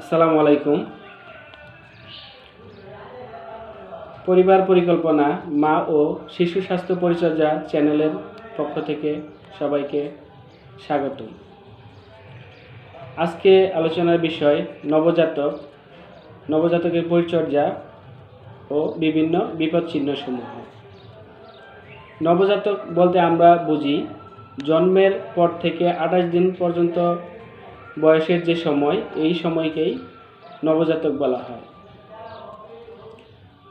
আসসালামু আলাইকুম। পরিবার পরিকল্পনা, মা ও শিশু স্বাস্থ্য পরিচর্যা চ্যানেলের পক্ষ থেকে সবাইকে স্বাগত। আজকে আলোচনার বিষয় নবজাতক, নবজাতকের পরিচর্যা ও বিভিন্ন বিপদ চিহ্নসমূহ নবজাতক বলতে আমরা বুঝি, জন্মের পর থেকে আঠাশ দিন পর্যন্ত বয়সের যে সময়, এই সময়কেই নবজাতক বলা হয়।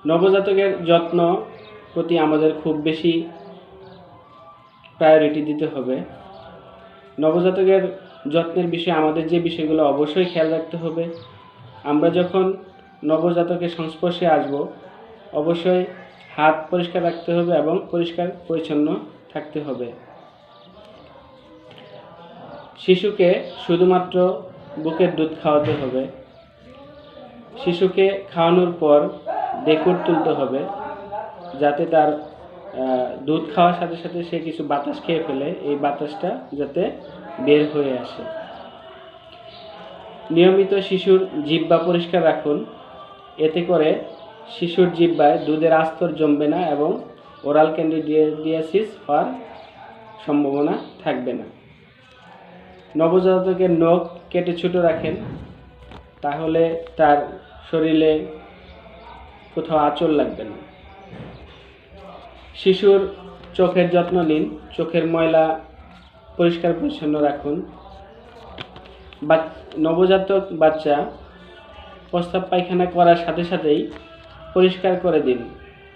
নবজাতকের যত্ন প্রতি আমাদের খুব বেশি প্রায়োরিটি দিতে হবে। নবজাতকের যত্নের বিষয়ে আমাদের যে বিষয়গুলো অবশ্যই খেয়াল রাখতে হবে। আমরা যখন নবজাতকের সংস্পর্শে আসব, অবশ্যই হাত পরিষ্কার রাখতে হবে এবং পরিষ্কার, পরিচ্ছন্ন থাকতে হবে। শিশুকে শুধুমাত্র বুকের দুধ খাওয়াতে হবে। শিশুকে খাওয়ানোর পর ডেকুর তুলতে হবে, যাতে তার দুধ খাওয়ার সাথে সাথে সে কিছু বাতাস খেয়ে ফেলে। এই বাতাসটা যাতে বের হয়ে আসে। নিয়মিত শিশুর জিহ্বা পরিষ্কার রাখুন। এতে করে শিশুর জিহ্বায় দুধের আস্তর জমবে না এবং ওরাল ক্যান্ডিডিয়াসিস হওয়ার সম্ভাবনা থাকবে না। নবজাতকের নখ কেটে ছোটো রাখেন, তাহলে তার শরীরে কোথাও আঁচল লাগবে না। শিশুর চোখের যত্ন নিন, চোখের ময়লা পরিষ্কার পরিচ্ছন্ন রাখুন। নবজাতক বাচ্চা প্রস্তাব পায়খানা করার সাথে সাথেই পরিষ্কার করে দিন,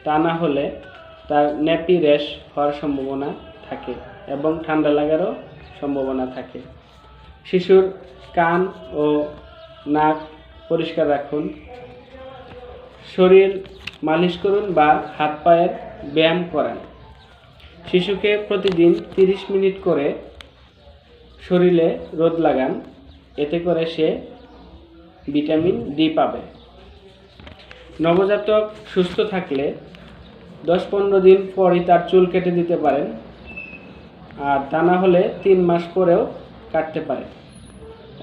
তা না হলে তার ন্যাপি র্যাশ হওয়ার সম্ভাবনা থাকে এবং ঠান্ডা লাগারও সম্ভাবনা থাকে। শিশুর কান ও নাক পরিষ্কার রাখুন। শরীর মালিশ করুন বা হাত পায়ের ব্যায়াম করান। শিশুকে প্রতিদিন তিরিশ মিনিট করে শরীরে রোদ লাগান। এতে করে সে ভিটামিন ডি পাবে। নবজাতক সুস্থ থাকলে দশ পনেরো দিন পরই তার চুল কেটে দিতে পারেন। আর তা না হলে তিন মাস পরেও কাটতে পারে।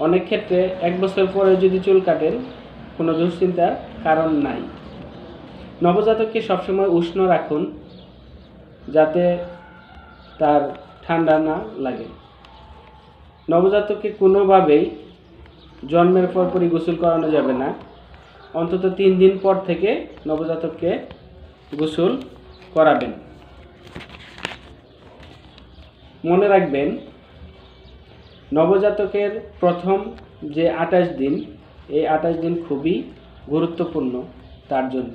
অনেক ক্ষেত্রে এক বছর পরে যদি চুল কাটেন, কোনো দুশ্চিন্তার কারণ নাই। নবজাতককে সবসময় উষ্ণ রাখুন, যাতে তার ঠান্ডা না লাগে। নবজাতককে কোনোভাবেই জন্মের পরপরই গোসল করানো যাবে না। অন্তত তিন দিন পর থেকে নবজাতককে গোসল করাবেন। মনে রাখবেন নবজাতকের প্রথম যে আঠাশ দিন, এই আঠাশ দিন খুবই গুরুত্বপূর্ণ তার জন্য।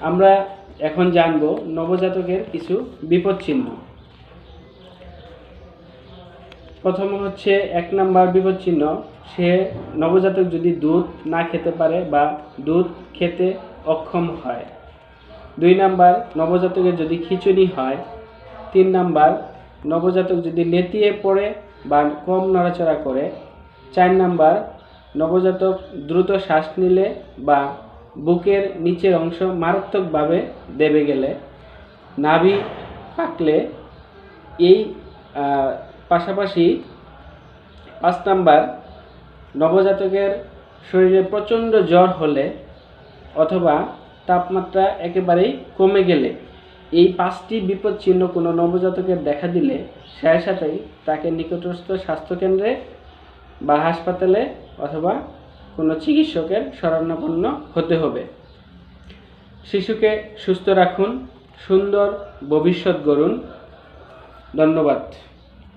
আমরা এখন জানব নবজাতকের কিছু বিপদ চিহ্ন। প্রথম হচ্ছে এক নাম্বার বিপদ চিহ্ন, সে নবজাতক যদি দুধ না খেতে পারে বা দুধ খেতে অক্ষম হয়। দুই নাম্বার, নবজাতকের যদি খিচুড়ি হয়। তিন নাম্বার, নবজাতক যদি নেতিয়ে পড়ে বা কম নড়াচড়া করে। চার নাম্বার, নবজাতক দ্রুত শ্বাস নিলে বা বুকের নিচের অংশ মারাত্মকভাবে দেবে গেলে নাভি পাকলে এই পাশাপাশি পাঁচ নাম্বার, নবজাতকের শরীরে প্রচণ্ড জ্বর হলে অথবা তাপমাত্রা একেবারেই কমে গেলে এই পাঁচটি বিপদ চিহ্ন কোনো নবজাতকের দেখা দিলে সাথে সাথেই তাকে নিকটস্থ স্বাস্থ্যকেন্দ্রে বা হাসপাতালে অথবা কোনো চিকিৎসকের শরণাপন্ন হতে হবে। শিশুকে সুস্থ রাখুন, সুন্দর ভবিষ্যৎ গড়ুন। ধন্যবাদ।